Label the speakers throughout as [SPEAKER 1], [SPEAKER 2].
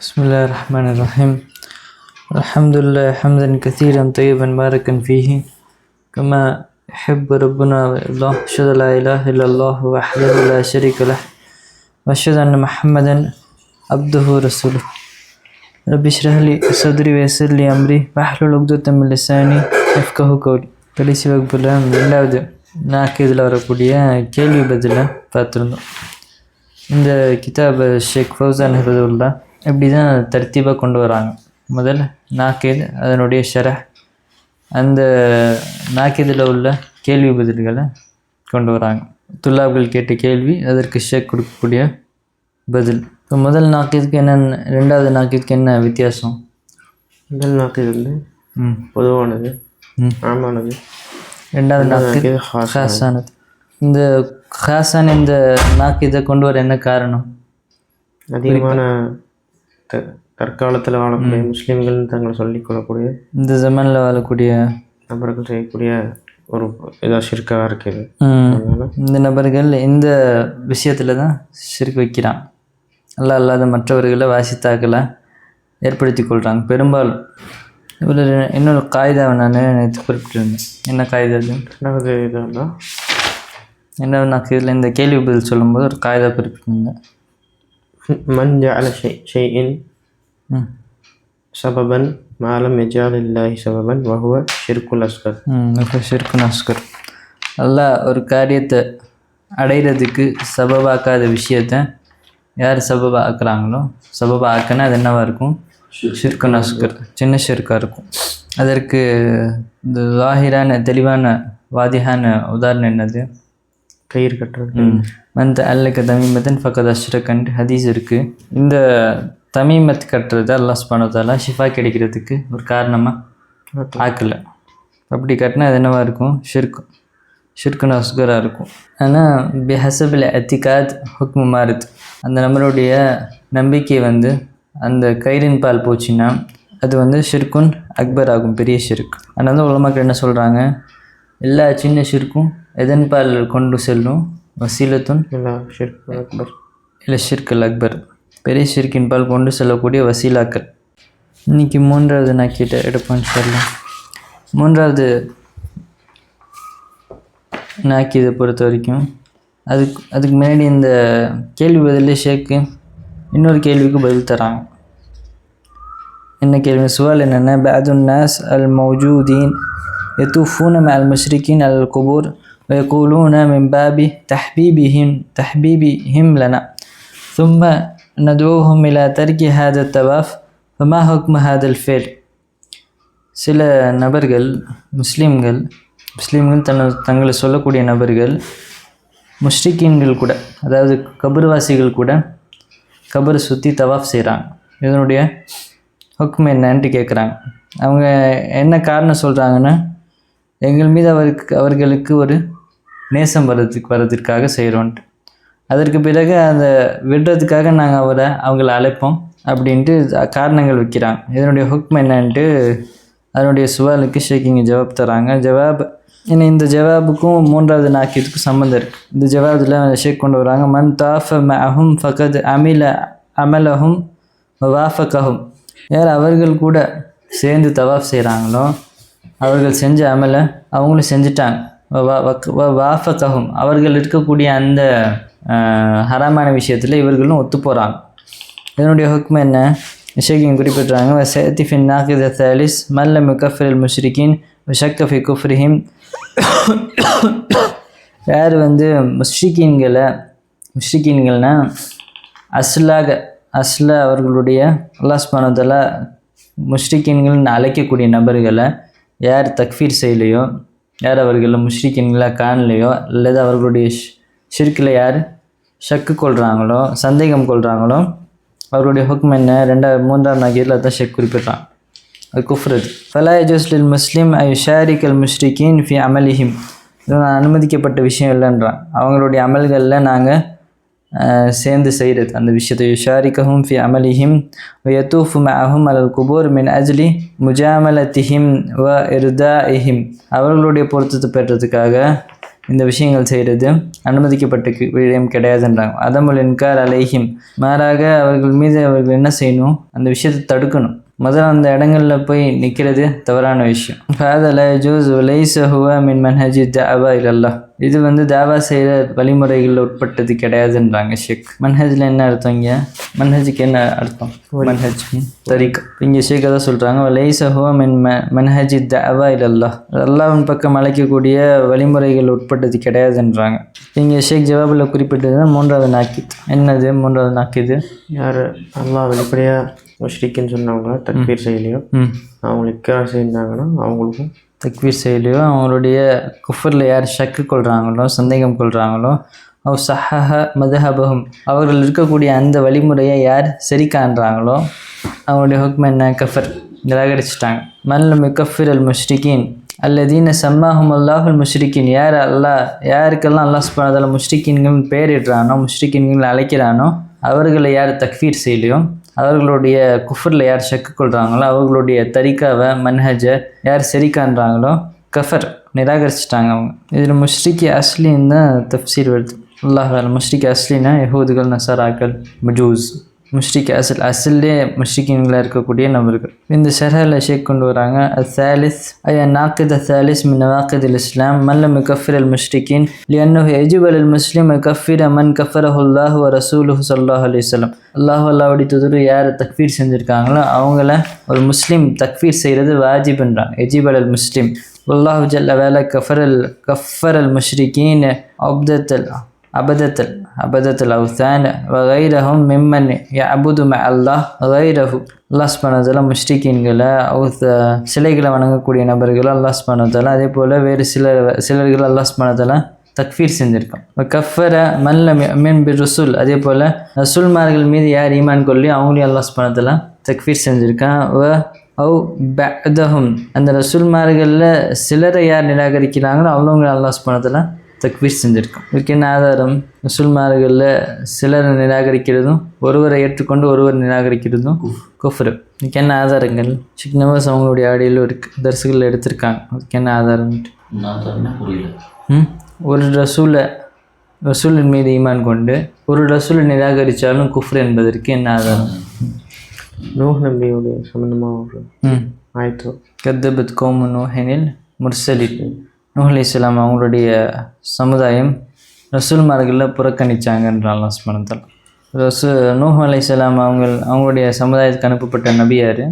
[SPEAKER 1] بسم الله الرحمن الرحيم الحمد لله حمدا كثيرا طيبا باركا فيه كما يحب ربنا ويرضاه أشهد لا إله إلا الله وحده لا شريك له وأشهد أن محمدا عبده ورسوله رب اشرح لي صدري ويسر لي أمري واحلل عقدة من لساني يفقه قولي கடைசி வகுப்பில் ரெண்டாவது நாக்கு இதில் வரக்கூடிய கேள்வி பதிலை பார்த்துருந்தோம் இந்த கிதாபை ஷேக் ஃபௌசான் ஹிபதுல்லா இப்படி தான் தர்த்தீபாக கொண்டு வராங்க. முதல்ல நாக்கீது அதனுடைய ஷரஹ். அந்த நாக்கீதில் உள்ள கேள்வி பதில்களை கொண்டு வராங்க. துல்லாப்கள் கேட்ட கேள்வி அதற்கு ஷேக் கொடுக்கக்கூடிய பதில். இப்போ முதல் நாக்கீதுக்கு என்ன ரெண்டாவது நாக்கீதுக்கு என்ன வித்தியாசம்?
[SPEAKER 2] முதல் நாக்கு வந்து பொதுவானது. ஆமானது.
[SPEAKER 1] ரெண்டாவது நாக்கு
[SPEAKER 2] இது ஹாஸ்
[SPEAKER 1] ஹாசானது இந்த ஹாசான் இந்த நாக்கீதை கொண்டு வர என்ன காரணம்?
[SPEAKER 2] அதிகமான த தற்காலத்தில் வாழக்கூடிய முஸ்லீம்கள் தங்களை சொல்லிக் கொள்ளக்கூடிய
[SPEAKER 1] இந்த ஜமனில் வாழக்கூடிய
[SPEAKER 2] நபர்கள் செய்யக்கூடிய ஒரு இதாக ஷிர்காக இருக்குது.
[SPEAKER 1] இந்த நபர்கள் இந்த விஷயத்தில் தான் சிறுக்கு வைக்கிறான். அல்ல அல்லாத மற்றவர்களை வாசித்தாக்களை ஏற்படுத்தி கொள்கிறாங்க பெரும்பாலும் இதில் இன்னொரு காய்தாவை நான் நேற்று குறிப்பிட்டிருந்தேன். என்ன காய்தா அது?
[SPEAKER 2] வந்து
[SPEAKER 1] என்ன நான் இதில் இந்த கேள்வி பதில் சொல்லும்போது ஒரு காய்தா குறிப்பிட்டிருந்தேன்.
[SPEAKER 2] ஜஅல ஷை ஷைஇன்
[SPEAKER 1] ம்
[SPEAKER 2] சபபன் மாலம் எஜால் இல்லாஹி சபபன் வஹுவ ஷிர்குல் அஸ்கர்
[SPEAKER 1] ம் இப்போ ஷிர்கு நஸ்கர் அல்லாஹ் ஒரு காரியத்தை அடையிறதுக்கு சபபாக்காத விஷயத்த யார் சபபா ஆக்குறாங்களோ சபபா ஆக்கினா அது என்னவா இருக்கும் ஷிர்கு நஸ்கர் சின்ன ஷிர்காக இருக்கும் அதற்கு இந்த லாஹிரான தெளிவான வாதிஹான உதாரணம் என்னது
[SPEAKER 2] கயிறு கட்டுறது.
[SPEAKER 1] மந்த அல்லக்க தமிமத்தன் ஃபக்கத் அஷ்ரக்கன்ட்டு ஹதீஸ் இருக்குது இந்த தமிமத் கட்டுறது அல்லாஹ் சுபானத்தால ஷிஃபா கிடைக்கிறதுக்கு ஒரு காரணமாக ஆக்கல. அப்படி கட்டினா அது என்னவா இருக்கும்? ஷிர்கு. ஷிர்குன்னு அஸ்கராக இருக்கும். ஆனால் பிஹசபில் அத்திகாத் ஹுக்மு மாறுது. அந்த நம்மளுடைய நம்பிக்கை வந்து அந்த கயிறின் பால் போச்சுன்னா அது வந்து ஷிர்குன் அக்பர் ஆகும் பெரிய ஷிர்க். அதனால தான் உலமாக்கள் என்ன சொல்கிறாங்க எல்லா சின்ன ஷிர்க்கும் எதன் பால் கொண்டு செல்லும்? வசீலத்துன்?
[SPEAKER 2] இல்லை ஷிர்கு அக்பர்.
[SPEAKER 1] இல்லை ஷிர்கல் அக்பர். பெரிய ஷிர்கின் பால் கொண்டு செல்லக்கூடிய வசீலாக்கள். இன்னைக்கு மூன்றாவது நான் கேட்ட எடுப்பேன் சொல்லலாம் மூன்றாவது நாக்கி இதை பொறுத்த வரைக்கும். அதுக்கு அதுக்கு முன்னாடி இந்த கேள்வி பதிலே ஷேக்கு இன்னொரு கேள்விக்கு பதில் தராங்க. என்ன கேள்வி? சுவால் என்னென்ன பேதுன் நாஸ் அல் மௌஜூதீன். يطوفون مع المشركين على القبور ويقولون من باب تحبيبهم تحبيبهم لنا ثم ندعوهم إلى ترك هذا الطواف فما حكم هذا الفعل சில நபர்கள் முஸ்லீம்கள் முஸ்லீம்கள் தன்னை தங்களை சொல்லக்கூடிய நபர்கள் முஷ்ரிக்கீன்கள் கூட அதாவது கபர்வாசிகள் கூட கபரை சுற்றி தவாஃப் செய்கிறாங்க இதனுடைய ஹுக்ம் என்னன்ட்டு கேட்குறாங்க அவங்க என்ன காரணம் சொல்கிறாங்கன்னா எங்கள் மீது அவருக்கு அவர்களுக்கு ஒரு நேசம் வரதுக்கு வரதுக்காக செய்கிறோன்ட்டு அதற்கு பிறகு அந்த விடுறதுக்காக நாங்கள் அவரை அவங்கள அழைப்போம் அப்படின்ட்டு காரணங்கள் வைக்கிறாங்க. இதனுடைய ஹுக்ம் என்னன்ட்டு அதனுடைய சுவாலுக்கு ஷேக்கிங்க ஜவாப் தராங்க. ஜவாப் ஏன்னா இந்த ஜவாபுக்கும் மூன்றாவது நாக்கியத்துக்கும் சம்மந்தம் இருக்குது இந்த ஜவாபில் ஷேக் கொண்டு வராங்க. மன் தாஃப மஹும் ஃபகத் அமில அமலஹும் வாஃபகஹும் யார் அவர்கள் கூட சேர்ந்து தவாஃப் செய்கிறாங்களோ அவர்கள் செஞ்ச அமலை அவங்களும் செஞ்சுட்டாங்க. வ- வாஃபகஹும். அவர்கள் இருக்கக்கூடிய அந்த ஹராமான விஷயத்தில் இவர்களும் ஒத்து போகிறாங்க இதனுடைய ஹுக்ம் என்ன? விஷயம் குறிப்பிட்றாங்க. சேத்தி நாகித தாலிஸ் மல்ல முகஃபில் முஷ்ரிகின் ஷக்க ஃபி குஃப்ரிஹிம். யார் வந்து முஷ்ரிகீன்களை முஷ்ரிகீன்கள்னால் அஸ்லாக அஸ்ல அவர்களுடைய அல்லாஹ் முஷ்ரிகீன்கள்னு அழைக்கக்கூடிய நபர்களை யார் தக்ஃபீர் செய்யலையோ யார் அவர்களை முஷ்ரிக்கின்களாக காணலையோ அல்லது அவர்களுடைய ஷிர்கில் யார் ஷக்கு கொள்கிறாங்களோ சந்தேகம் கொள்கிறாங்களோ அவருடைய ஹுக்ம் என்ன? ரெண்டாவது மூன்றாம் நகரில் தான் ஷெக் குறிப்பிட்றான். அது குஃப்ரது ஃபலா யஜஸ்லில் முஸ்லீம் ஐ ஷாரிக் அல் முஷ்ரிகின் ஃபி அமலிஹிம். இது நான் அனுமதிக்கப்பட்ட விஷயம் இல்லைன்றான். அவங்களுடைய அமல்களில் நாங்கள் சேர்ந்து செய்கிறது அந்த விஷயத்தை யுஷாரிக்கஹும் ஃபி அமலிஹிம் வயத்தூஃபு மஅஹும் அலல் குபூர் மின் அஜ்லி முஜாமலத்திஹிம் வ இர்தாஇஹிம் அவர்களுடைய பொருத்தத்தை பெற்றதுக்காக இந்த விஷயங்கள் செய்கிறது அனுமதிக்கப்பட்ட விடயம் கிடையாதுன்றாங்க அதமுல் இன்கார் அலைஹிம் மாறாக அவர்கள் மீது அவர்கள் என்ன செய்யணும் அந்த விஷயத்தை தடுக்கணும் முதல்ல அந்த இடங்கள்ல போய் நிற்கிறது தவறான விஷயம். ஃபேதல ஜூஸ் லைஸ் ஹுவ மின் மன்ஹஜி தாவா இல்லல்லா இது வந்து தாவா செய்கிற வழிமுறைகளில் உட்பட்டது கிடையாதுன்றாங்க ஷேக். மன்ஹஜில் என்ன அர்த்தம் இங்கே? மன்ஹஜுக்கு என்ன அர்த்தம்? மன்ஹஜ் தரிக். இங்கே ஷேக் தான் சொல்கிறாங்க லைஸ் ஹுவ மின் ம மன்ஹஜி தாவா இல்லல்லா அல்லாவின் பக்கம் அழைக்கக்கூடிய வழிமுறைகள் உட்பட்டது கிடையாதுன்றாங்க. இங்கே ஷேக் ஜவாபில் குறிப்பிட்டது மூன்றாவது நாக்கித். என்னது மூன்றாவது நாக்கிது?
[SPEAKER 2] யார்? அல்லாஹ் வெளிப்படையாக முஷ்ரிக்குன்னு சொன்னவங்கள தக்பீர் செய்யலையோ
[SPEAKER 1] ம்.
[SPEAKER 2] அவங்களுக்கு இக்கரா செஞ்சாங்கன்னா அவங்களுக்கும்.
[SPEAKER 1] தக்வீர் செயலியோ அவங்களுடைய குஃபரில் யார் ஷக்கு கொள்கிறாங்களோ சந்தேகம் கொள்கிறாங்களோ அவ் சஹஹ மதஹபகம் அவர்கள் இருக்கக்கூடிய அந்த வழிமுறையை யார் சரி காண்றாங்களோ அவங்களுடைய ஹுக்ம் என்ன? கஃபர். நிராகரிச்சிட்டாங்க. மல்லம் கஃபிர் அல் முஷ்ரிகின். அல்லதீன சம்மாஹும் அல்லாஹுல் முஷ்ரிகின். யார் அல்லாஹ் யாருக்கெல்லாம் அல்லாஹ் சுபானதால முஷ்ரிகின்கள் பெயரிடுறானோ முஷ்ரிகின்கள் அழைக்கிறானோ அவர்களை யார் தக்ஃபீர் செய்யலையோ அவர்களுடைய குஃபரில் யார் ஷக்கு கொள்கிறாங்களோ அவர்களுடைய தரிக்காவை மன்ஹஜை யார் செரிக்கான்றாங்களோ கஃபர் நிராகரிச்சிட்டாங்க அவங்க. இதில் முஷ்ரிக்கி அஸ்லின்னு தான் தஃப்சீர் வருது. அல்லாஹ் முஷ்ரிக்கி அஸ்லினா யஹூதுகள் நசராக்கள் மஜூஸ். முஷ்ரிக் அசல் அசல்லே முஷ்ரிக்கின்களாக இருக்கக்கூடிய நபர்கள். இந்த ஷர்ஹில் ஷேக் கொண்டு வராங்க. அசாலிஸ் ஐயா நாக்கித் அசாலிஸ் மின் நவாக்கித் அல் இஸ்லாம். மல்லம் கஃபிர் அல் முஷ்ரிக்கின் லியன்னு எஜிப் அல் முஸ்லிம் கஃபிர் அமன் கஃபர் அல்லாஹ் ரசூலுஹு சல்லாஹ் அலிஸ்லாம் அல்லாஹ் அல்லாவுடைய துதுரு யார் தக்ஃபீர் செஞ்சுருக்காங்களோ அவங்கள ஒரு முஸ்லீம் தக்ஃபீர் செய்கிறது வாஜிப்ன்றாங்க எஜிப் அல் முஸ்லீம். அல்லாஹு ஜல்ல வேலை கஃபர் அல் கஃபர் அல் முஷ்ரிக்கின் அப்தத்தல் அபதத்தல். அபதத் அவுத்தான் வகைரஹும் மிம்மன் அபுது ம அல்லாஹ் வகைரஹு அல்லாஹ் ஸ்பனத்தில் முஷ்ரிகீன்களை அவுத் சிலைகளை வணங்கக்கூடிய நபர்கள் அல்லாஹ் ஸ்பனத்தில் அதே போல் வேறு சிலர் சிலர்கள் அல்லாஹ் பண்ணதெல்லாம் தக்ஃபீர் செஞ்சுருக்கான் கஃபர மல்ல மீன் பி ருசுல் அதே போல் ரசூல்மார்கள் மீது யார் ஈமான் கொள்ளி அவங்களையும் அல்லாஹ் ஸ்பனத்தில் தக்ஃபீர் செஞ்சுருக்கான் வ ஓ பதஹும் அந்த ரசூல்மார்களில் சிலரை யார் நிராகரிக்கிறாங்களோ அவங்க அல்லாஹ் ஸ்பனத்தில் தக்வீர் செஞ்சுருக்கோம். இதுக்கு என்ன ஆதாரம்? ரசூல்மார்களில் சிலரை நிராகரிக்கிறதும் ஒருவரை ஏற்றுக்கொண்டு ஒருவர் நிராகரிக்கிறதும் குஃப்ரு. இதுக்கு என்ன ஆதாரங்கள்? சிக்னவாஸ் அவங்களுடைய ஆடியிலும் இருக்குது தரிசுகளில் எடுத்திருக்காங்க. அதுக்கு என்ன ஆதாரம்? ம்? ஒரு ரசூலை ரசூலின் மீது ஈமான் கொண்டு ஒரு ரசூலை நிராகரித்தாலும் குஃப்ரு என்பதற்கு என்ன ஆதாரம்?
[SPEAKER 2] நூஹ் நபியுடைய
[SPEAKER 1] ம்.
[SPEAKER 2] ஆயத்தோ.
[SPEAKER 1] கத்தபத் கோமு நோஹெனில் முர்சலின். நூஹலி இஸ்லாம் அவங்களுடைய சமுதாயம் ரசூல்மார்களில் புறக்கணித்தாங்கன்றாலாம் ஸ்மரணத்தில் ரசு நூஹ் அலி இஸ்லாம் அவங்க அவங்களுடைய சமுதாயத்துக்கு அனுப்பப்பட்ட நபியார்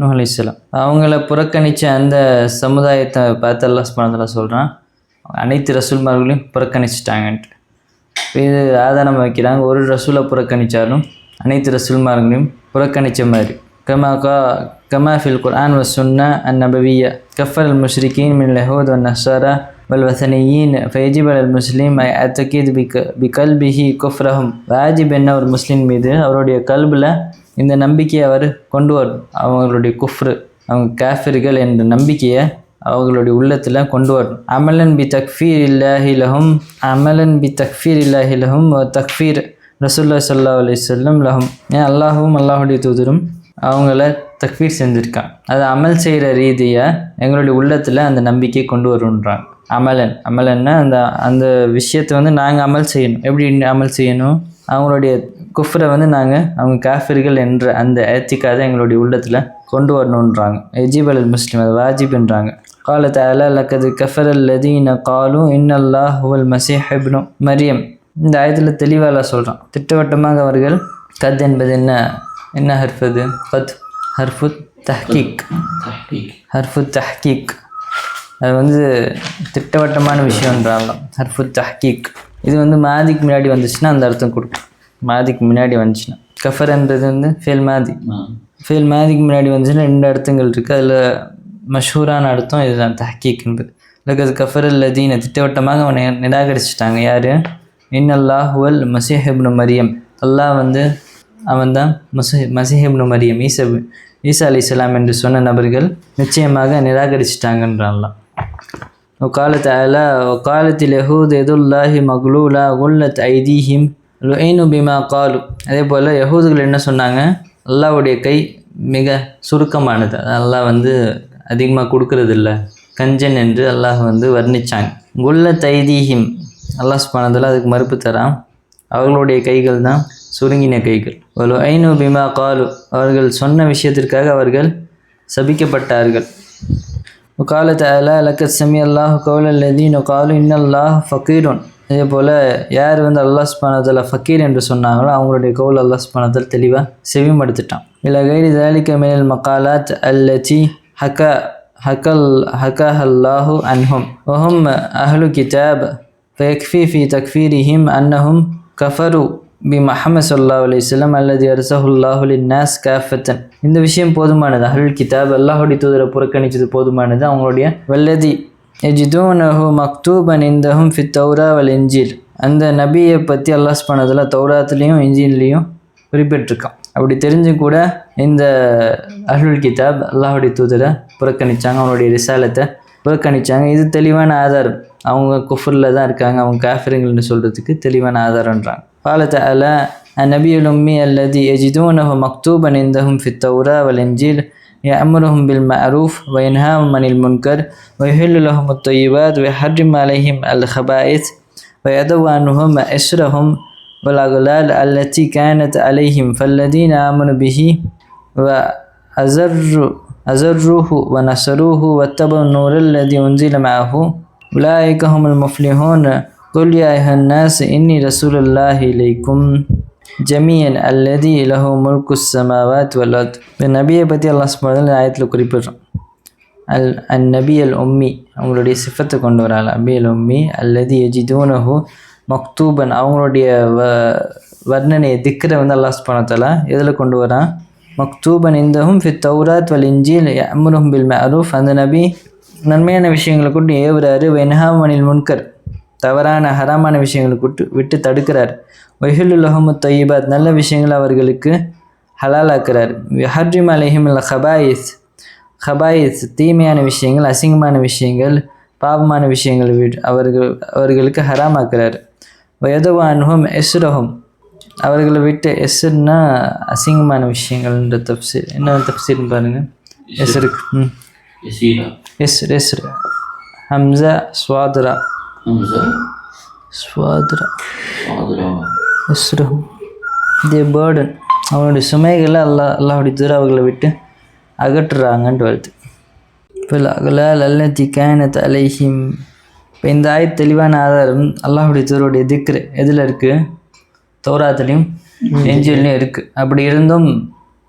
[SPEAKER 2] நூஹ்
[SPEAKER 1] அலி இஸ்லாம் அவங்கள புறக்கணித்த அந்த சமுதாயத்தை பார்த்தல்லாம் அல்லா ஸ்மரணத்தில் சொல்கிறான் அனைத்து ரசூல்மார்களையும் புறக்கணிச்சிட்டாங்கன்ட்டு. இது ஆதாரம் வைக்கிறாங்க ஒரு ரசூலை புறக்கணித்தாலும் அனைத்து ரசூல்மார்களையும் புறக்கணித்த மாதிரி. கமாக்கா كما في القرآن والسنة النبوية كفر المشركين من اليهود والنصارى والوثنيين فيجب على المسلم أن يعتقد بك- بقلبه كفرهم வாஜிப் என்ன ஒரு முஸ்லீம் மீது அவருடைய கல்பில் இந்த நம்பிக்கையை அவர் கொண்டு வரணும் அவங்களுடைய குஃப்ரு அவங்க காஃபிர்கள் என்ற நம்பிக்கையை அவங்களுடைய உள்ளத்தில் கொண்டு வரணும் அமலன் பி தக்ஃபீர் இல்லாஹிலஹும் அமலன் பி தக்ஃபீர் இல்லாஹிலஹும் தக்ஃபீர் ரசூல்லா சல்லா அலிசல்லம் லஹும் ஏன் அல்லாஹும் அல்லாஹுடைய தூதரும் அவங்கள தக்ஃபீர் செஞ்சுருக்கான் அது அமல் செய்கிற ரீதியாக எங்களுடைய உள்ளத்தில் அந்த நம்பிக்கை கொண்டு வருன்றாங்க அமலன் அமலன்னா அந்த அந்த விஷயத்தை வந்து நாங்கள் அமல் செய்யணும் எப்படி அமல் செய்யணும் அவங்களுடைய குஃப்ரை வந்து நாங்கள் அவங்க காஃபிர்கள் என்ற அந்த ஏத்திக்காத எங்களுடைய உள்ளத்தில் கொண்டு வரணுன்றாங்க எஜிப் அல் முஸ்லீம் அது வாஜிப்ன்றாங்க قال تعالى لقد كفر الذين قالوا إن الله هو المسيح ابن மரியம் இந்த ஆயத்தில் தெளிவாக சொல்கிறான் திட்டவட்டமாக அவர்கள் கத் என்பது என்ன என்ன ஹர்ஃப் அது கத் ஹர்ஃபு தஹ்கீக். ஹர்ஃபு தஹ்கீக். அது வந்து திட்டவட்டமான விஷயம்ன்றாங்க. ஹர்ஃபு தஹ்கீக். இது வந்து மாதிக்கு முன்னாடி வந்துச்சுன்னா அந்த அர்த்தம் கொடுக்கும். மாதிக்கு முன்னாடி வந்துச்சுன்னா. கஃபர்ன்றது வந்து ஃபேல் மாதி ஃபேல் மாதிக்கு முன்னாடி வந்துச்சுன்னா ரெண்டு அர்த்தங்கள் இருக்குது அதில் மஷூரான அர்த்தம் இதுதான் தஹ்கீக் என்பது. லகது கஃபர் அல்லதீன திட்டவட்டமாக அவனை நிராகரிச்சிட்டாங்க. யார்? இன்னல்லாஹ் ஹுவல் மசீஹ் இப்னு மரியம். அல்லாஹ் வந்து அவன் தான் மசி மசீஹ் இப்னு மரியம். ஈசா ஈசா அலி என்று சொன்ன நபர்கள் நிச்சயமாக நிராகரிச்சிட்டாங்கன்றான்லாம் وقال تعالى وقالت اليهود يد الله مغلولة غلت أيديهم لعنوا بما قالوا அதே போல் யஹூதுகள் என்ன சொன்னாங்க அல்லாஹ்வுடைய கை மிக சுருக்கமானது அல்லாஹ் வந்து அதிகமாக கொடுக்கறது இல்ல கஞ்சன் என்று அல்லாஹ் வந்து வர்ணிச்சாங்க குல்ல தைதீஹிம் அல்லாஹ் சுப்ஹானஹு அதுக்கு மறுப்பு தரான் அவர்களுடைய கைகள் தான் சுருங்கின கைகள். ஒரு ஐநூ பிமா காலு. அவர்கள் சொன்ன விஷயத்திற்காக அவர்கள் சபிக்கப்பட்டார்கள். கால அலா லக்கத் சமி அல்லாஹ் கவுல் லதீனு காலு இன்னல்லாஹ் ஃபக்கீரன் இதே போல் யார் வந்து அல்லாஹ் பணத்தில் ஃபக்கீர் என்று சொன்னாங்களோ அவங்களுடைய கவுல் அல்லாஹ் பணத்தில் தெளிவாக செவிமடுத்துட்டான். இல்லை கைடு தாலிக்க மேல் மக்காலாத் அல்லி ஹக்கா ஹக்கல் ஹக்கஹ் அல்லாஹு அன்ஹும் ஒஹும் அஹ்லு கிதாப் ஃபயக்ஃபி ஃபி தக்ஃபீரிஹிம் அன்னஹும் கஃபரு பி மஹமது சொல்லா அலிஸ்லம் அல்லது அரசஹுல்லாஹுலி நாஸ் காஃபத்தன். இந்த விஷயம் போதுமானது. அஹுல் கிதாப் அல்லாஹுடைய தூதரை புறக்கணித்தது போதுமானது. அவங்களுடைய வல்லதி எஜிதூனஹு மக்தூபன் இந்தஹும் ஃபி தௌரா வல் இஞ்சில் அந்த நபியை பற்றி அல்லாஸ் பண்ணதில் தௌராத்துலேயும் இஞ்சின்லேயும் குறிப்பிட்டிருக்கான். அப்படி தெரிஞ்சு கூட இந்த அஹுல் கிதாப் அல்லாஹுடைய தூதரை புறக்கணித்தாங்க அவனுடைய ரிசாலத்தை புறக்கணித்தாங்க இது தெளிவான ஆதாரம். அவங்க குஃபரில் தான் இருக்காங்க. அவங்க காஃபிருங்கள்னு சொல்கிறதுக்கு தெளிவான ஆதாரன்றாங்க قال تعالى النبي الأمي الذي يجدونه مكتوبا عندهم في التوراة والإنجيل يأمرهم بالمعروف وينهاهم عن المنكر ويحل لهم الطيبات ويحرم عليهم الخبائث ويدعو عنهم إسرهم والأغلال التي كانت عليهم فالذين آمنوا به وأزروا أزروه ونصروه واتبعوا النور الذي أنزل معه أولئك هم المفلحون. قل يا أيها الناس إني رسول الله إليكم ஜமியன் அல்லதி லஹு முல்கு சமாவாத் வல்லாத் இந்த நபியை பற்றி அல்லாஹ் சுப்ஹானஹு ஆயத்தில் குறிப்பிடுறோம் அல் அன் நபி அல் உம்மி அவங்களுடைய சிஃபத்தை கொண்டு வராள் அபி அல் உம்மி அல்லதி எஜிதூனஹு மக்தூபன் அவங்களுடைய வ வர்ணனையை திக்கரை வந்து அல்லாஹ் சுப்ஹானஹு எதில் கொண்டு வரான் மக்தூபன் இந்தஹும் ஃபித் தௌராத் வல் இஞ்சில் அம்ருஹும் பில் மஅரூஃப் அந்த நபி நன்மையான விஷயங்களை கொண்டு ஏவுறாரு வென்ஹாமனில் முன்கர் தவறான ஹராமான விஷயங்களை விட்டு விட்டு தடுக்கிறார். ஒஹிலுலஹமு தொய்யிபாத் நல்ல விஷயங்களை அவர்களுக்கு ஹலாலாக்குறார். ஹர்ரிம் அலஹிமில் ஹபாயிஸ் ஹபாயிஸ் தீமையான விஷயங்கள் அசிங்கமான விஷயங்கள் பாவமான விஷயங்கள் அவர்கள் அவர்களுக்கு ஹராமாக்குறார். வயதுவானுகும் எஸ்ரஹும் அவர்களை விட்டு எஸ்ருன்னா அசிங்கமான விஷயங்கள்ன்ற தப்சீர் என்ன தப்சீர்னு பாருங்கள் எஸ்ருக்கு ம். எஸ்ரு எஸ்ரு ஹம்சா ஸ்வாதுரா. ஸ்வாதுரா இஸ்ரம் பேர்டன் அவனுடைய சுமைகளை அல்லா அல்லாஹுடைய தூராவுகளை விட்டு அகற்றுறாங்கன்ட்டு வருது அகலால் அல்லத்தி கேனத் அலைஹிம் இப்போ இந்த ஆய் தெளிவான ஆதாரம் அல்லாஹுடைய தூருடைய திக்ரு எதில் இருக்குது தௌராத்துலேயும் எஞ்சியிலையும் இருக்குது அப்படி இருந்தும்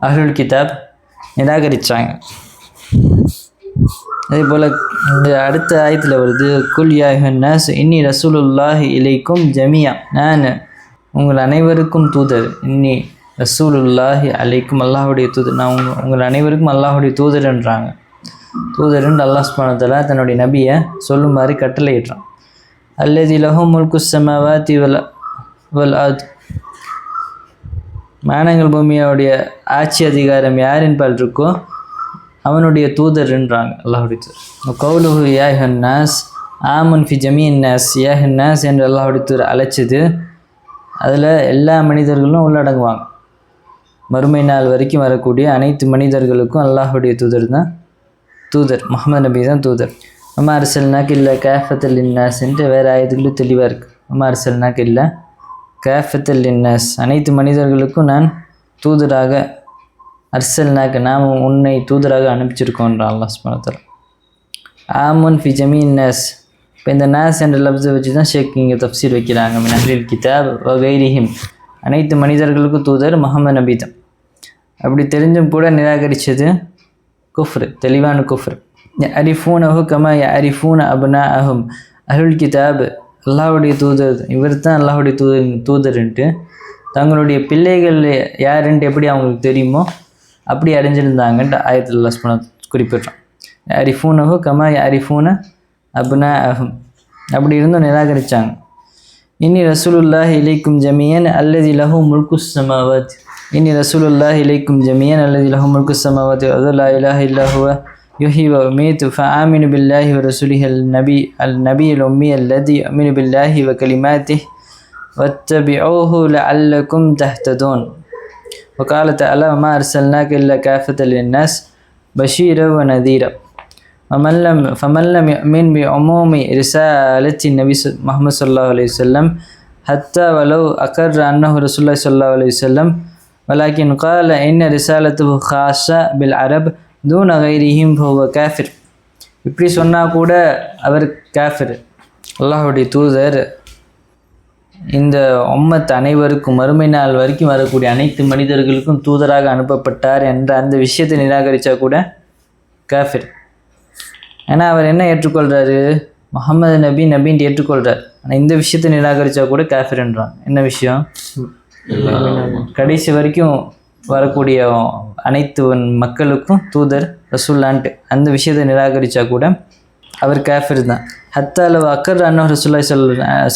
[SPEAKER 1] அஹுல் கிதாப் நிராகரித்தாங்க அதே போல் இந்த அடுத்த ஆயத்தில் வருது குல் யாஹன்னாஸ் இன்னி ரசூலுல்லாஹி இலைக்கும் ஜமியா. நான் உங்கள் அனைவருக்கும் தூதர். இன்னி ரசூலுல்லாஹி அலைக்கும் அல்லாஹுடைய தூதர். நான் உங்கள் உங்கள் அனைவருக்கும் அல்லாஹுடைய தூதர்ன்றாங்க தூதர்ன்னு அல்லாஹ் சுப்ஹானஹு தன்னுடைய நபியை சொல்லுமாறு கட்டளையிடுறான். அல்லது லஹும் முல்கு சமாவாதி வல் வல் அத் மானங்கள் பூமியோடைய ஆட்சி அதிகாரம் யாரின் பால் இருக்கோ அவனுடைய தூதர்ன்றாங்க அல்லாஹுடைய தூதர் கௌலுஹு ஏஹன் நாஸ் ஆமன் ஃபி ஜமீன் நாஸ் ஏஹன் நாஸ் என்று அல்லாஹுடைய அழைச்சது. அதில் எல்லா மனிதர்களும் உள்ளடங்குவாங்க. மறுமை நாள் வரைக்கும் வரக்கூடிய அனைத்து மனிதர்களுக்கும் அல்லாஹுடைய தூதர் தான் தூதர் முகமது நபி தான் தூதர். அம்மா அரசல்னாக்கு இல்லை கேஃபத்தல் இன்னாஸ்ன்ட்டு வேறு ஆயுதங்களும் தெளிவாக இருக்குது அம்மா அரசல்னாக்கு இல்லை கேஃபத்தல் இன்னாஸ் அனைத்து மனிதர்களுக்கும் நான் தூதராக அர்சல்னாக்கு நாம் உன்னை தூதராக அனுப்பிச்சிருக்கோன்றான் அல்லாஹ் ஸ்மரத்தில் ஆமுன் ஃபி ஜமீன் நாஸ் இப்போ இந்த நாஸ் என்ற லப்ஸை வச்சு தான் ஷேக் இங்கே தப்சீர் வைக்கிறாங்க மின் கிதாப் வகைரிஹிம் அனைத்து மனிதர்களுக்கும் தூதர் முகமது நபி தான் அப்படி தெரிஞ்சும் கூட நிராகரித்தது குஃப்ரு தெளிவான குஃப்ரு அரிஃபூன் அஹு கமா அரிஃபூன் அபுனா அஹும் அருள் கிதாப் அல்லாஹுடைய தூதர் இவர் தான் அல்லாஹுடைய தூதர் தூதருன்ட்டு தங்களுடைய பிள்ளைகள் யாருன்ட்டு எப்படி அவங்களுக்கு தெரியுமோ அப்படி அடைஞ்சிருந்தாங்கன்ட்டு ஆயிரத்தி லஸ்மனை குறிப்பிடுறான் அரிஃபூனஹு கமா அரிஃபூன அப்னா அஹும். அப்படி இருந்தும் நிராகரித்தாங்க இனி ரசூலுல்லாஹ் இலைக்கும் ஜமியன் அல்லது லஹு முல்கு சமாவத் இனி ரசூலுல்லாஹ் இலைக்கும் ஜமியன் அல்லது லஹு முல்கு சமாவத் அதுல்லா இலாஹ் இல்லாஹுவ யுஹி வ மீத் ஃப ஆமினு பில்லாஹி வ ரசூலிஹி நபி அல் நபி அல் உம்மி அல்லது அமீனு பில்லாஹி வ கலிமாத்தி வத்தபிஓஹு ல அல்லக்கும் தஹ்ததோன். وقال تعالى وما أرسلناك إلا كافة للناس بشيرا ونذيرا فمن لم فمن لم يؤمن بعموم رسالة النبي ص- محمد صلى الله عليه وسلم حتى ولو أقر أنه رسول الله صلى الله عليه وسلم ولكن قال إن رسالته خاصة بالعرب دون غيرهم فهو كافر இப்படி சொன்னால் கூட அவர் காஃபிர் அல்லாஹ்வுடைய தூதர் இந்த ஒம்மத் அனைவருக்கும் மறுமை நாள் வரைக்கும் வரக்கூடிய அனைத்து மனிதர்களுக்கும் தூதராக அனுப்பப்பட்டார் என்ற அந்த விஷயத்தை நிராகரித்தா கூட காஃபிர். ஏன்னா அவர் என்ன ஏற்றுக்கொள்கிறாரு முகமது நபி நபின்ட்டு ஏற்றுக்கொள்கிறார் ஆனால் இந்த விஷயத்தை நிராகரித்தா கூட காஃபிர்ன்றான். என்ன விஷயம்? கடைசி வரைக்கும் வரக்கூடிய அனைத்து மக்களுக்கும் தூதர் ரசூல்லான்ட்டு அந்த விஷயத்தை நிராகரித்தா கூட அவர் காஃபிர் தான் ஹத்தாலு அக்கர் அண்ணா ரசுல்லா சொல்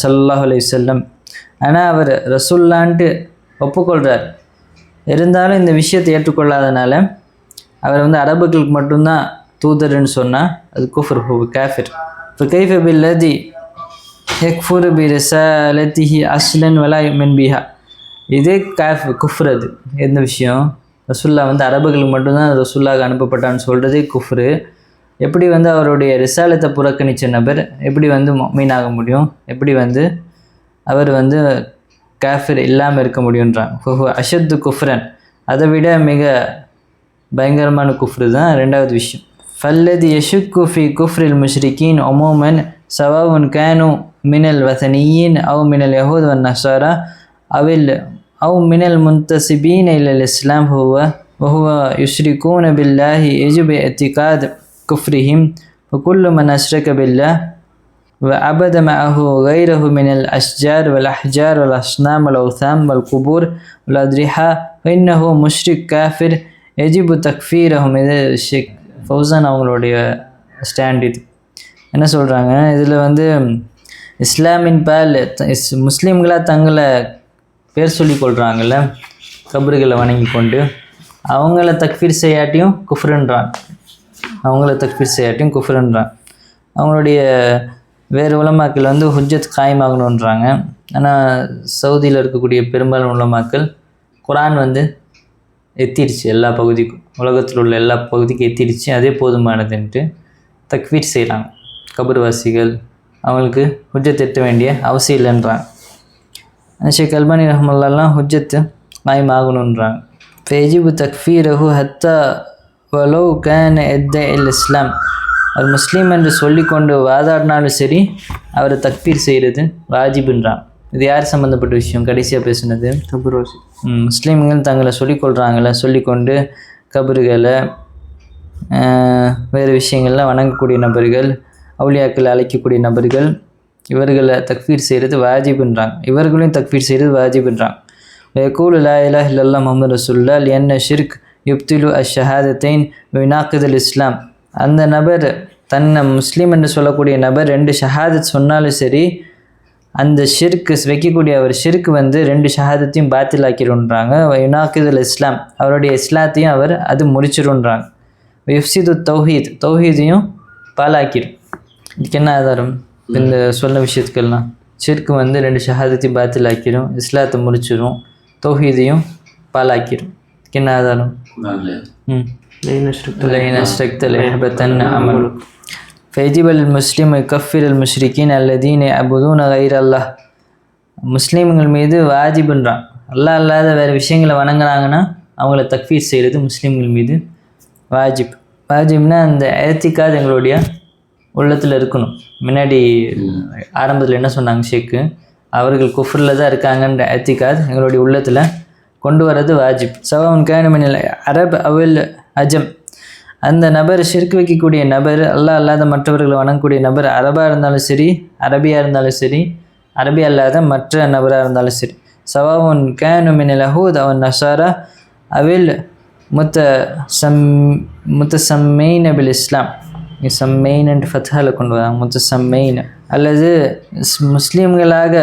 [SPEAKER 1] சல்லாஹ் அலி செல்லம் ஆனால் அவர் ரசுல்லான்ட்டு ஒப்புக்கொள்கிறார் இருந்தாலும் இந்த விஷயத்தை ஏற்றுக்கொள்ளாதனால அவர் வந்து அரபுகளுக்கு மட்டும்தான் தூதர்னு சொன்னால் அது குஃபர் ஹூ கேஃபிர். இப்போ கைஃப பில்லதி யக்ஃபுர் பி ரிசாலத்திஹி அஸ்லன் வலா மென்பிஹா பிஹா. இதே காஃப் குஃப்ர் அது. எந்த விஷயம்? ரசுல்லா வந்து அரபுகளுக்கு மட்டும்தான் ரசுல்லாக அனுப்பப்பட்டான்னு சொல்கிறதே குஃப்ரு. எப்படி வந்து அவருடைய ரிசாலத்தை புறக்கணித்த நபர்? எப்படி வந்து மீனாக முடியும்? எப்படி வந்து அவர் வந்து காஃபிர் இல்லாமல் இருக்க முடியுன்றாங்க அஷத்து குஃப்ரன் அதை விட மிக பயங்கரமான குஃப்ரு தான் ரெண்டாவது விஷயம் ஃபல்லதி யஷுக்கு ஃபி குஃப்ரில் முஷ்ரிகீன் ஒமோமன் சவாவுன் கேனு மினல் வசனியின் அவு மினல் யஹூத் வன் நசாரா அவில் அவு மினல் முன்தசிபீன் இல் இஸ்லாம் ஹுவ وهو يشركون بالله يجب اعتقاد كفرهم وكل من أشرك بالله وعبد معه غيره من الأشجار والأحجار والأصنام والأوثان والقبور والأضرحة فإنه مشرك كافر يجب تكفيرهم இது ஷேக் ஃபௌசான் அவங்களுடைய ஸ்டாண்ட் இது என்ன சொல்கிறாங்க இதில் வந்து இஸ்லாமின் பால் த- இஸ்- முஸ்லீம்களாக தங்களை பேர் சொல்லி கொள்கிறாங்கல்ல கபறுகளை வணங்கி கொண்டு அவங்கள தக்ஃபீர் செய்யாட்டியும் குஃப்ருன்றான் அவங்கள தக்ஃபீர் செய்யாட்டியும் குஃப்ருன்றான் அவங்களுடைய வேறு உலமாக்கள் வந்து ஹுஜ்ஜத் காயமாகணுன்றாங்க ஆனால் சவுதியில் இருக்கக்கூடிய பெரும்பாலான உலமாக்கள் குரான் வந்து எத்திடுச்சு எல்லா பகுதிக்கும். உலகத்தில் உள்ள எல்லா பகுதிக்கும் எத்திடுச்சு அதே போதுமானதுன்ட்டு தக்வீட் செய்கிறாங்க கபர்வாசிகள் அவங்களுக்கு ஹுஜ்ஜத் எட்ட வேண்டிய அவசியம் இல்லைன்றாங்க. ஷேக் அல்பானி ரஹமல்லாம் ஹுஜ்ஜத்து மாயம் ஆகணுன்றாங்க ஃபேஜிபு தக்ஃபீரஹு ஹத்தா வலோ கேன் எத்த இல் இஸ்லாம். அவர் முஸ்லீம் என்று சொல்லிக்கொண்டு வாதாடினாலும் சரி அவரை தக்பீர் செய்கிறது வாஜிபுன்றான். இது யார் சம்மந்தப்பட்ட விஷயம்? கடைசியாக பேசுனது.
[SPEAKER 2] தபுரோசி.
[SPEAKER 1] ம், முஸ்லீம்கள் தங்களை சொல்லிக்கொள்கிறாங்கள சொல்லிக்கொண்டு கபறுகளை வேறு விஷயங்கள்லாம் வணங்கக்கூடிய நபர்கள் அவுலியாக்களை அழைக்கக்கூடிய நபர்கள் இவர்களை தக்ஃபீர் செய்கிறது வாஜிப்ன்றாங்க இவர்களையும் தக்ஃபீர் செய்கிறது வாஜிப்ன்றாங்க வயக்கூல் லா இலாஹ இல்லல்லா முஹம்மது ரசூல்லா என்ன ஷிர்க் யுப்திலு அஷஹாதத்தைன் வினாக்குதல் இஸ்லாம். அந்த நபர் தன்னை முஸ்லீம் என்று சொல்லக்கூடிய நபர் ரெண்டு ஷஹாதத் சொன்னாலும் சரி அந்த ஷிர்க்கு வைக்கக்கூடிய அவர் ஷிர்க் வந்து ரெண்டு ஷஹாதத்தையும் பாத்திலாக்கிடுன்றாங்க யுனாக்கிதுல் இஸ்லாம். அவருடைய இஸ்லாத்தையும் அவர் அது முறிச்சிடுன்றாங்க யுஃப்சிது தௌஹீத். தௌஹீதையும் பாலாக்கிடும். இதுக்கு என்ன ஆதாரம்? இந்த சொன்ன விஷயத்துக்கெல்லாம். ஷிர்க்கு வந்து ரெண்டு ஷஹாதத்தையும் பாத்திலாக்கிடும் இஸ்லாத்தை முறிச்சிடும் தௌஹீதையும் பாலாக்கிடும். இதுக்கு என்ன ஆதாரம்? ம்.
[SPEAKER 2] لئن أشركت
[SPEAKER 1] لئن أشركت ليحبطن عملك فيجب للمسلم يكفر المشركين الذين يعبدون غير الله முஸ்லீம்கள் மீது வாஜிபுன்றான் அல்லாஹ் அல்லாத வேறு விஷயங்களை வணங்குனாங்கன்னா அவங்கள தக்ஃபீர் செய்கிறது முஸ்லீம்கள் மீது வாஜிப் வாஜிப்னா அந்த ஏத்திக்காது எங்களுடைய உள்ளத்தில் இருக்கணும் முன்னாடி ஆரம்பத்தில் என்ன சொன்னாங்க ஷேக்கு அவர்கள் குஃப்ரில் தான் இருக்காங்கன்ற ஏத்திக்காது எங்களுடைய உள்ளத்தில் கொண்டு வர்றது வாஜிப் சவன் கேனுமினில் அரப் அவில் அஜம். அந்த நபர் ஷிர்க் வைக்கக்கூடிய நபர் அல்லா அல்லாத மற்றவர்களை வணங்கக்கூடிய நபர் அரபாக இருந்தாலும் சரி அரபியாக இருந்தாலும் சரி அரபி அல்லாத மற்ற நபராக இருந்தாலும் சரி. சவாவுன் கேனுமின் லஹூத் அவன் நசாரா அவில் முத்த சம் முத்த சம்மெயின் அபில் இஸ்லாம். சம்மெயின் என்று ஃபத்ஹாவில் கொண்டு வராங்க முத்த சம்மெயின் அல்லது முஸ்லீம்களாக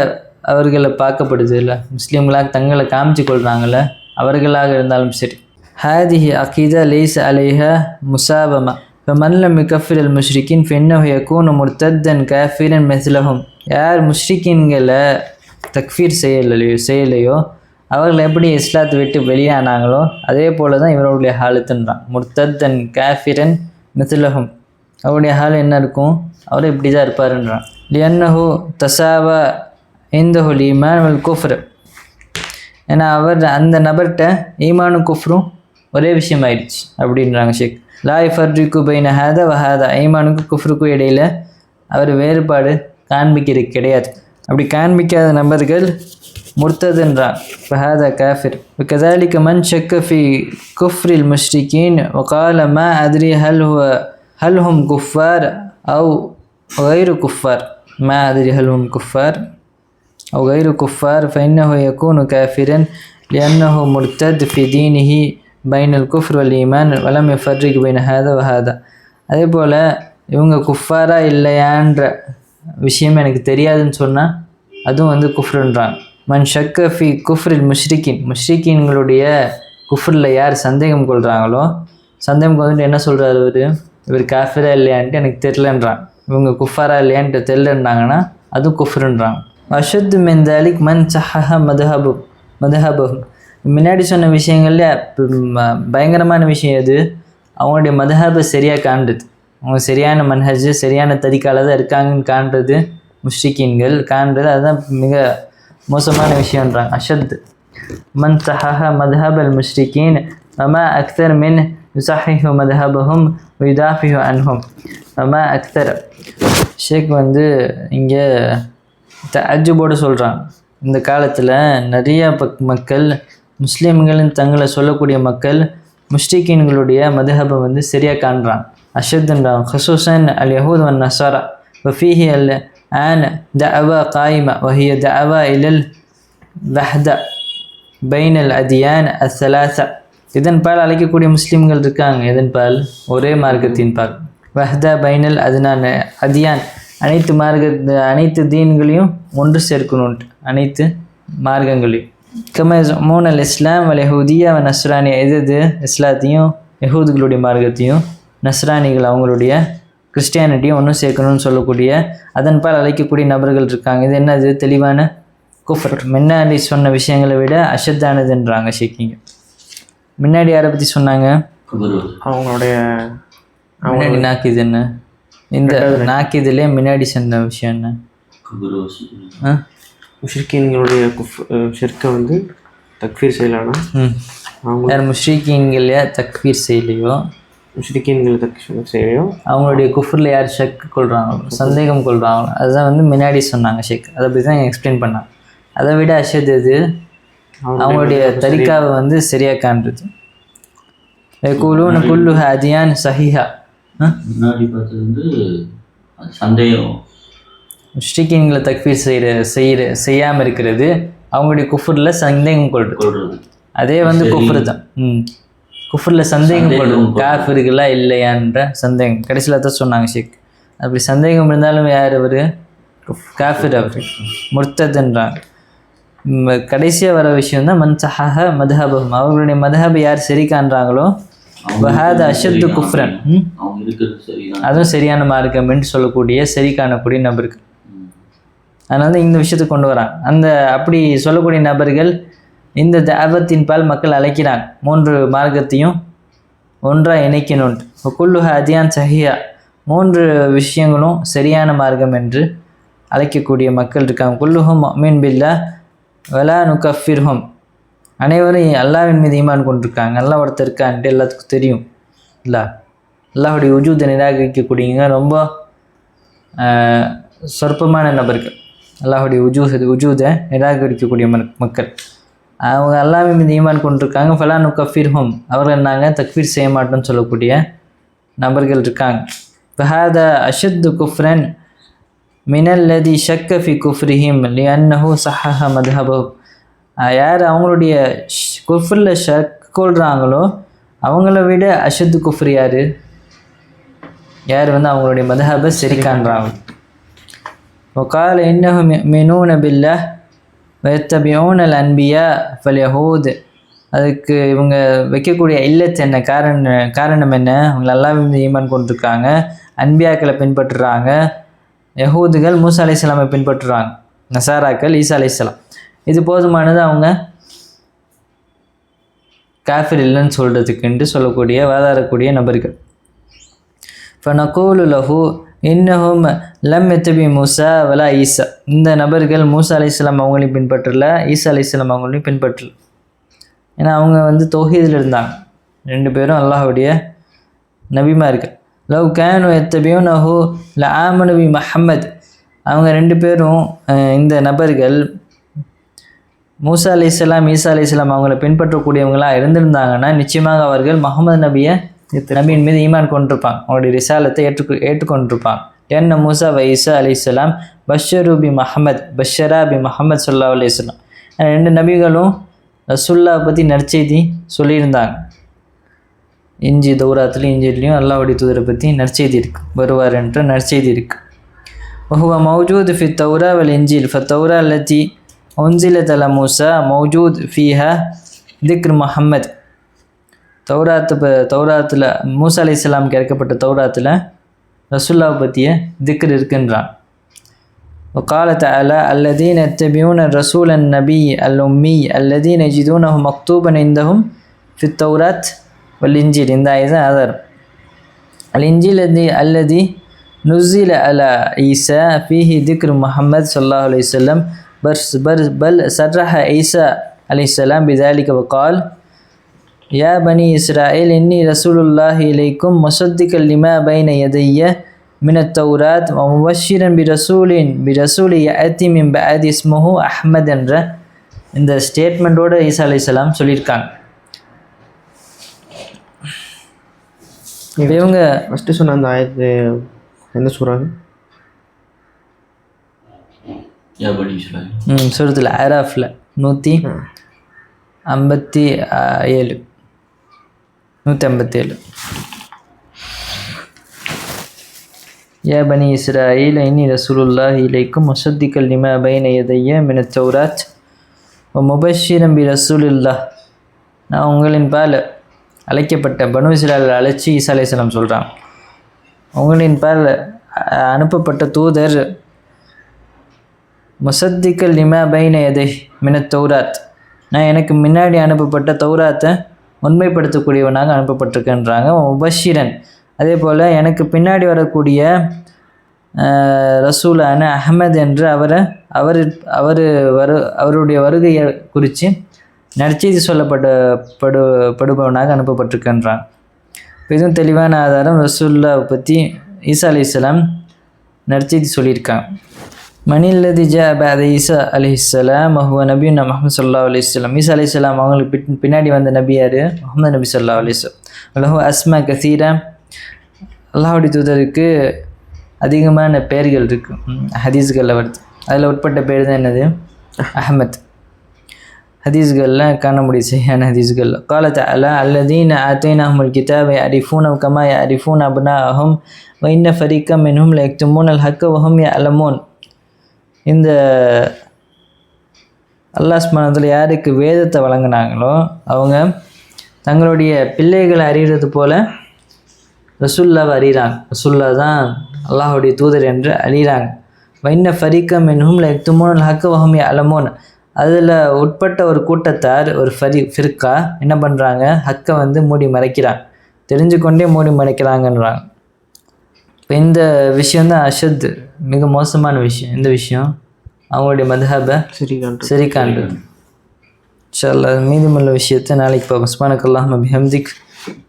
[SPEAKER 1] அவர்களை பார்க்கப்படுது இல்லை? முஸ்லீம்களாக தங்களை காமிச்சு கொள்கிறாங்கல்ல அவர்களாக இருந்தாலும் சரி. هذه عقيدة ليس عليها مسابمة فمن لم يكفر المشركين فإنه يكون مرتدا كافرا مثلهم யார் முஷ்ரிக்கின்களை தக்ஃபீர் செய்யலையோ செய்யலையோ அவர்கள் எப்படி இஸ்லாத்தை விட்டு வெளியானாங்களோ அதே போல தான் இவருடைய ஹாலத்துன்றான் முர்த்தத்தன் காஃபிரன் மிதுலகும் அவருடைய ஹால் என்ன இருக்கும் அவர் இப்படி தான் இருப்பாருன்றான் லியன்னஹு தசாவா இந்தஹுல் ஈமான் வல் குஃப்ர் ஏன்னா அவர் அந்த நபர்கிட்ட ஈமானும் குஃப்ரும் ஒரே விஷயம் ஆயிடுச்சு அப்படின்றாங்க ஷேக் லாய் ஃபர்ரிக்கு பைன ஹாத வஹாதா ஈமானுக்கும் குஃப்ருக்கும் இடையில அவர் வேறுபாடு காண்பிக்கிறது கிடையாது அப்படி காண்பிக்காத நபர்கள் முர்த்ததுன்றான் ஃபஹாதா காஃபிர் وكذلك من شك في كفر المشركين وقال ما أدري هل هو هل هم كفار أو غير كفار ما أدري هل هم كفار أو غير كفار فإنه يكون كافرا لأنه مرتد في دينه பைனல் அல் குஃப்ர் வல் ஈமான் வலம் எஃபர்ரிக் பைன் ஹேத வஹாதா அதே போல் இவங்க குஃபாரா இல்லையான்ற விஷயம் எனக்கு தெரியாதுன்னு சொன்னால் அதுவும் வந்து குஃப்ருன்றாங்க. மன் ஷக் ஃபி குஃப்ரில் முஷ்ரிக்கின் முஷ்ரிக்கின்களுடைய குஃப்ரில் யார் சந்தேகம் கொள்கிறாங்களோ சந்தேகம் கொண்டு என்ன சொல்கிறார் இவர்? இவர் காஃபிரா இல்லையான்ட்டு எனக்கு தெரிலன்றான் இவங்க குஃபாரா இல்லையான்ட்டு தெரிலன்றாங்கன்னா அதுவும் குஃப்ருன்றாங்க. அஷத் மெந்தாலிக் மன் சஹஹ மதுஹபு மதுஹபும் முன்னாடி சொன்ன விஷயங்கள்ல பயங்கரமான விஷயம் எது? அவங்களுடைய மதஹாபை சரியாக காண்றது. அவங்க சரியான மன்ஹஜ் சரியான தரிக்கால தான் இருக்காங்கன்னு காண்றது முஷ்ரிக்கீன்கள் காண்றது அதுதான் மிக மோசமான விஷயம்ன்றாங்க. அஷத் மன் சஹஹ மதஹப் அல் முஷ்ரிக்கீன் மமா அக்தர் மின் யுசஹிஹு மதஹபஹும் யுதாஃபிஹு அன்ஹும். மமா அக்தர். ஷேக் வந்து இங்கே அஜுபோடு சொல்கிறான் இந்த காலத்தில் நிறைய பக் மக்கள் முஸ்லீம்கள்னு தங்களை சொல்லக்கூடிய மக்கள் முஷ்டிகீன்களுடைய மதுஹபை வந்து சரியாக காண்றான் அஷத்துன்றான் ஹசூசன் அல் யஹூத் வன் நசாரா வஃபீஹி அல் ஆன் த அவா காயிமா வஹிய தஅவா இலல் வஹ்தா பைன் அல் அதியான் அஸ்ஸலாசா இதன் பால் அழைக்கக்கூடிய முஸ்லீம்கள் இருக்காங்க. இதன் பால் ஒரே மார்க்கத்தின் பால். வஹ்தா பைனல் அதுனான் அதியான். அனைத்து மார்க்க அனைத்து தீன்களையும் ஒன்று சேர்க்கணுன்ட்டு அனைத்து மார்க்கங்களையும். கம மூன் அல் இஸ்லாம் வல் யஹூதியா வ நஸ்ரானியா எது எது இஸ்லாத்தையும் யஹூதுகளுடைய மார்க்கத்தையும் நஸ்ரானிகள் அவங்களுடைய கிறிஸ்டியானிட்டியும் ஒன்றும் சேர்க்கணும்னு சொல்லக்கூடிய அதன் பால் அழைக்கக்கூடிய நபர்கள் இருக்காங்க. இது என்னது? தெளிவான குஃபர். முன்னாடி சொன்ன விஷயங்களை விட அஷத்தானதுன்றாங்க ஷேக்கிங்க. முன்னாடி யாரை பற்றி சொன்னாங்க?
[SPEAKER 3] குபுரு
[SPEAKER 2] அவங்களுடைய
[SPEAKER 1] முன்னாடி நாக்கிது என்ன? இந்த நாக்கிதுலேயே முன்னாடி சொன்ன விஷயம் என்ன?
[SPEAKER 2] முஷ்ரிக்கீன்களுடைய குஃப் ஷிர்க்கை வந்து தக்ஃபீர் செய்யலாம்னா
[SPEAKER 1] ம்.
[SPEAKER 2] அவங்க
[SPEAKER 1] யார் முஷ்ரீக்கிங்களையா தக்ஃபீர் செய்யலையோ?
[SPEAKER 2] முஷ்ரிக்கீன்கள் தக்ஃபீர் செய்யலையோ?
[SPEAKER 1] அவங்களுடைய குஃபரில் யார் ஷக் கொள்கிறாங்களோ சந்தேகம் கொள்கிறாங்களோ அதுதான் வந்து முன்னாடி சொன்னாங்க ஷேக். அதை பற்றி தான் எக்ஸ்பிளைன் பண்ணாங்க. அதை விட அஷத் எது? அவங்களுடைய தரிக்காவை வந்து சரியாக காண்றது. குழுன்னு குல்லு ஹதியான் சஹிஹா.
[SPEAKER 3] முன்னாடி பார்த்தது வந்து சந்தேகம்.
[SPEAKER 1] முஷ்டிகீன்களை தக்ஃபீர் செய்கிற செய்கிற செய்யாமல் இருக்கிறது. அவங்களுடைய குஃபரில் சந்தேகம் கொள்றது.
[SPEAKER 3] கொள்றது.
[SPEAKER 1] அதே வந்து குஃபர் தான். ம். குஃபரில் சந்தேகம் கொள்ளும்
[SPEAKER 3] கொள்ளும்.
[SPEAKER 1] காஃபிர்களா இல்லையான்ற சந்தேகம். கடைசியில் தான் சொன்னாங்க ஷேக். அப்படி சந்தேகம் இருந்தாலும் யார் அவர்? காஃபிர் அவர். முர்த்ததுன்றாங்க கடைசியாக வர விஷயம் தான் மன் சஹஹ மதுஹபம் அவர்களுடைய மதுஹபை யார் சரி காண்றாங்களோ? வஹாத அஷத்து. குஃப்ரன். அதுவும் சரியான மார்க்கம் என்று சொல்லக்கூடிய சரி காணக்கூடிய நபர்கள்.
[SPEAKER 3] ம்.
[SPEAKER 1] அதனால தான் இந்த விஷயத்தை கொண்டு வராங்க அந்த அப்படி சொல்லக்கூடிய நபர்கள் இந்த தாபத்தின் பால் மக்கள் அழைக்கிறாங்க மூன்று மார்க்கத்தையும் ஒன்றாக இணைக்கணும் குல்லுஹ அதியான் சஹியா. மூன்று விஷயங்களும் சரியான மார்க்கம் என்று அழைக்கக்கூடிய மக்கள் இருக்காங்க. குல்லுஹும் மீன் பில்லா வலா நுகஃபிர்ஹும். அனைவரும் அல்லாவின் மீது ஈமான் கொண்டிருக்காங்க. நல்லா ஒருத்தர் இருக்கான்ட்டு எல்லாத்துக்கும் தெரியும். இல்லை? அல்லாஹுடைய உஜூதை நிராகரிக்கக்கூடியவங்க ரொம்ப சொற்பமான நபர்கள். அல்லாஹுடைய உஜூத் உஜூதை நிராகரிக்கக்கூடிய மக்கள். அவங்க அல்லாவின் மீது ஈமான் கொண்டிருக்காங்க. ஃபலானு கஃபீர்ஹும் அவர்கள் நாங்கள் தக்ஃபீர் செய்ய மாட்டோம்னு சொல்லக்கூடிய நபர்கள் இருக்காங்க. ஃபஹாத அஷத்து குஃப்ரன் மினல்லதி ஷக்கஃபி குஃப்ரிஹிம் லியன்னஹு சஹஹ மதுஹபு. யார் அவங்களுடைய குஃப்ரில் ஷக் கொள்கிறாங்களோ அவங்கள விட அஷத்து குஃப்ரி யார்? யார் வந்து அவங்களுடைய மதுஹபை சரி காண்றாங்க وقال إنهم يؤمنون بالله ويتبعون الأنبياء فاليهود அதுக்கு இவங்க வைக்கக்கூடிய இல்லத்து என்ன காரணம் காரணம் என்ன அவங்க அல்லாஹ் மீது ஈமான் கொண்டிருக்காங்க அன்பியாக்களை பின்பற்றுறாங்க யஹூதுகள் மூசா அலைஹிஸ்ஸலாமை பின்பற்றுறாங்க நசாராக்கள் ஈசா அலைஹிஸ்ஸலாம் இது போதுமானது அவங்க காஃபிர் இல்லைன்னு சொல்கிறதுக்குன்ட்டு சொல்லக்கூடிய வாதாடக்கூடிய நபர்கள் ஃபனகூலு லஹு இன்னஹும் லம் எத்தபி மூசா வலா ஈசா. இந்த நபர்கள் மூசா அலைஹிஸ்ஸலாம் அவங்களையும் பின்பற்றல ஈசா அலைஹிஸ்ஸலாம் அவங்களையும் பின்பற்றல. ஏன்னா அவங்க வந்து தொஹீதில் இருந்தாங்க. ரெண்டு பேரும் அல்லாஹ்வுடைய நபிமார்கள் லவ் கேனு எத்தபியும் நஹு ல ஆமனபி மஹம்மத். அவங்க ரெண்டு பேரும் இந்த நபர்கள் மூசா அலைஹிஸ்ஸலாம் ஈசா அலைஹிஸ்ஸலாம் அவங்கள பின்பற்றக்கூடியவங்களாக இருந்திருந்தாங்கன்னா நிச்சயமாக அவர்கள் முகமது நபியை நபியின் மீது ஈமான் கொண்டிருப்பாங்க அவங்களுடைய ரிசாலத்தை ஏற்றுக்கு ஏற்றுக்கொண்டிருப்பாங்க என்ன மூசா வ ஈசா அலைஹிஸ்ஸலாம் பஷரு பி மஹமத் பஷரா பி மஹமத் சொல்லா அலைஹிஸ்ஸலாம் ரெண்டு நபிகளும் ரசுல்லா பற்றி நற்செய்தி சொல்லியிருந்தாங்க இஞ்சி தௌராத்துலையும் இஞ்சிலையும் அல்லாஹ்வுடைய தூதரை பற்றி நற்செய்தி இருக்கு வருவார் என்ற நற்செய்தி இருக்கு وهو موجود في التوراة والإنجيل فالتوراة التي أنزلت على موسى موجود فيها ذكر محمد தௌராத்து ப தௌராத்தில் மூசா அலி இஸ்லாமுக்கு இறக்கப்பட்ட தௌராத்தில் ரசுல்லாவை பற்றிய திக்ர் இருக்கின்றான் وقال تعالى الذين يتبعون الرسول النبي الأمي الذين يجدونه مكتوبا عندهم في التوراة والإنجيل இந்த ஆயுதம் ஆதாரம் الإنجيل الذي الذي نزل على عيسى فيه ذكر محمد صلى الله عليه وسلم بل, بل, بل صرح عيسى عليه السلام بذلك وقال يا بني إسرائيل إني رسول الله إليكم مصدقا لما بين يدي من التوراة ومبشرا برسول برسول يأتي من بعد اسمه أحمد என்ற இந்த ஸ்டேட்மெண்ட்டோட ஈசா அலைஹிஸ்ஸலாம் சொல்லியிருக்காங்க இப்ப இவங்க
[SPEAKER 2] ஃபஸ்ட்டு சொன்ன அந்த ஆயத்து என்ன சொல்கிறாங்க
[SPEAKER 3] யா பனி இஸ்ராயில்
[SPEAKER 1] ம் சுரத்தில் ஆராஃபில் நூற்றி ஐம்பத்தி ஆ- ஏழு நூற்றி ஐம்பத்தேழு يا بني إسرائيل إني رسول الله إليكم مصدقا لما بين يدي من التوراة ومبشرا برسول الله நான் உங்களின் பால் அழைக்கப்பட்ட பனு இஸ்ராயல் அழைச்சி ஈசா அலைஹிஸ்ஸலாம் சொல்கிறான் உங்களின் பால் அ- அனுப்பப்பட்ட தூதர் முசத்திக்கல் லிமா பைன எதை மின தௌராத் நான் எனக்கு முன்னாடி அனுப்பப்பட்ட தௌராத்தை உண்மைப்படுத்தக்கூடியவனாக அனுப்பப்பட்டிருக்கேன்றாங்க. முபஷிரன். அதே போல் எனக்கு பின்னாடி வரக்கூடிய ரசூலான அஹமத் என்று அவரை அவர் அவர் வரு அவருடைய வருகையை குறித்து நற்செய்தி சொல்லப்பட்ட படு படுபவனாக அனுப்பப்பட்டிருக்கின்றான். இதுவும் தெளிவான ஆதாரம் ரசூல்லா பற்றி ஈசா அலைஹிஸ்ஸலாம் நற்செய்தி சொல்லியிருக்காங்க. மணில்லதி ஜா பாத ஈசா அலிஹிஸ்லாம் மஹுவ நபியுன்னா முகமது அலி இஸ்லாம் ஈசா அலிஸ்லாம் அவங்களுக்கு பின் பின்னாடி வந்த நபியார் முகமது நபி சல்லா அலிஸ்லாம் அலஹு அஸ்மா கசீரா. அல்லாஹுடைய தூதருக்கு அதிகமான பெயர்கள் இருக்குது ஹதீஸ்களில் வருது. அதில் உட்பட்ட பேர் தான் என்னது? அஹமத். ஹதீஸ்களில் காண முடியும் சரியான ஹதீஸ்களில். காலத்த அலா அல்லதீன ஆத்தேனாஹுல் கிதாபை அரிஃபூன் கமா அரிஃபூன் அப்னா அஹும் வைன்ன ஃபரீக்கம் மின்ஹும் லைக்துமூன் அல் ஹக்க வஹும் அலமோன் இந்த அல்லாஹ் ஸ்மரணத்தில் யாருக்கு வேதத்தை வழங்கினாங்களோ அவங்க தங்களுடைய பிள்ளைகளை அறிகிறது போல் ரசுல்லாவை அறிகிறாங்க ரசுல்லா தான் அல்லாஹுடைய தூதர் என்று அறிகிறாங்க வைன்ன ஃபரீக்கம் என்னும் லெக்துமோன் ஹக்க வஹமி அலமோன் அதில் உட்பட்ட ஒரு கூட்டத்தார் ஒரு ஃபரி ஃபிர்கா என்ன பண்ணுறாங்க ஹக்கை வந்து மூடி மறைக்கிறாங்க. தெரிஞ்சு கொண்டே மூடி மறைக்கிறாங்கன்றாங்க. இப்போ இந்த விஷயந்தான் அஷத் மிக மோசமான விஷயம். இந்த விஷயம்? அவங்களுடைய மதுஹபை
[SPEAKER 2] சரி
[SPEAKER 1] சரி காண்றது இன்ஷால்லா மீதமுள்ள விஷயத்தை நாளைக்கு பார்ப்போம். சுபானக்கல்லாஹ் பிஹம்திக்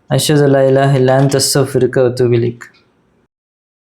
[SPEAKER 1] அஷது அல்லா இலாஹ் இல்லா அன்த அஸ்தக்ஃபிருக்க வ அத்தூபு இலைக்.